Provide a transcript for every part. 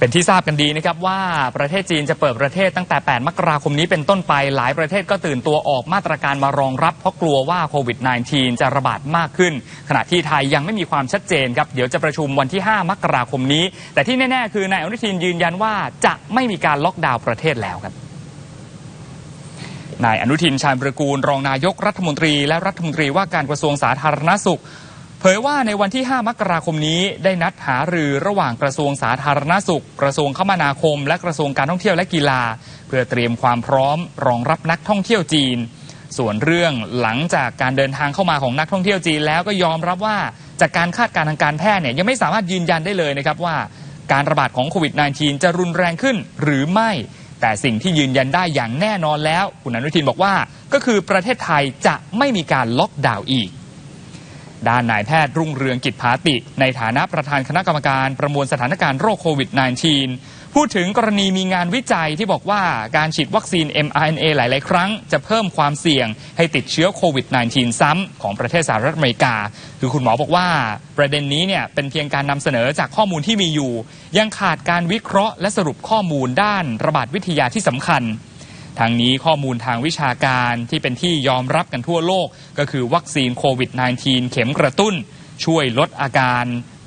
เป็นที่ทราบกันดีนะครับว่าประเทศจีนจะเปิดประเทศตั้งแต่ 8 มกราคมนี้เป็นต้นไปหลายประเทศก็ตื่นตัวออกมาตรการมารองรับ เพราะกลัวว่าโควิด -19 จะระบาดมากขึ้น ขณะที่ไทยยังไม่มีความชัดเจนครับ เดี๋ยวจะประชุมวันที่ 5 มกราคมนี้ แต่ที่แน่ ๆ คือนายอนุทินยืนยันว่าจะไม่มีการล็อกดาวน์ประเทศแล้วครับนายอนุทินชาญปรกูลรองนายกรัฐมนตรี และรัฐมนตรีว่าการกระทรวงสาธารณสุข เผยว่าในวันที่ 5 มกราคมนี้ได้นัดหารือระหว่างกระทรวงสาธารณสุข กระทรวงคมนาคม และกระทรวงการท่องเที่ยวและกีฬา เพื่อเตรียมความพร้อมรองรับนักท่องเที่ยวจีน ส่วนเรื่องหลังจากการเดินทางเข้ามาของนักท่องเที่ยวจีนแล้วก็ยอมรับว่าจากการคาดการณ์ทางการแพทย์เนี่ยยังไม่สามารถยืนยันได้เลยนะครับว่าการระบาดของโควิด -19 จะรุนแรงขึ้นหรือไม่ แต่สิ่งที่ยืนยันได้อย่างแน่นอนแล้ว คุณอนุทินบอกว่า ก็คือประเทศไทยจะไม่มีการล็อกดาวน์อีก ด้านนายแพทย์รุ่งเรืองกิจภาติ ในฐานะประธานคณะกรรมการประมวลสถานการณ์โรคโควิด -19 พูดถึงกรณีมีงานวิจัยที่บอกว่าการฉีดวัคซีน mRNA หลาย ๆ ครั้ง จะเพิ่มความเสี่ยงให้ติดเชื้อโควิด -19 ซ้ำของประเทศสหรัฐอเมริกา คือคุณหมอบอกว่าประเด็นนี้เนี่ยเป็นเพียงการนำเสนอจากข้อมูลที่มีอยู่ ยังขาดการวิเคราะห์และสรุปข้อมูลด้านระบาดวิทยาที่สำคัญ ทางนี้ข้อมูลทางวิชาการที่เป็นที่ยอมรับกันทั่วโลก ก็คือวัคซีนโควิด -19 เข็มกระตุ้น ช่วยลดอาการ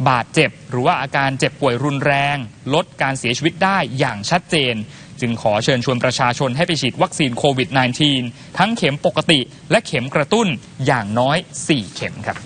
บาดเจ็บ หรือว่าอาการเจ็บป่วยรุนแรง ลดการเสียชีวิตได้อย่างชัดเจน จึงขอเชิญชวนประชาชนให้ไปฉีดวัคซีนโควิด -19 ทั้งเข็มปกติและเข็มกระตุ้นอย่างน้อย 4 เข็มครับ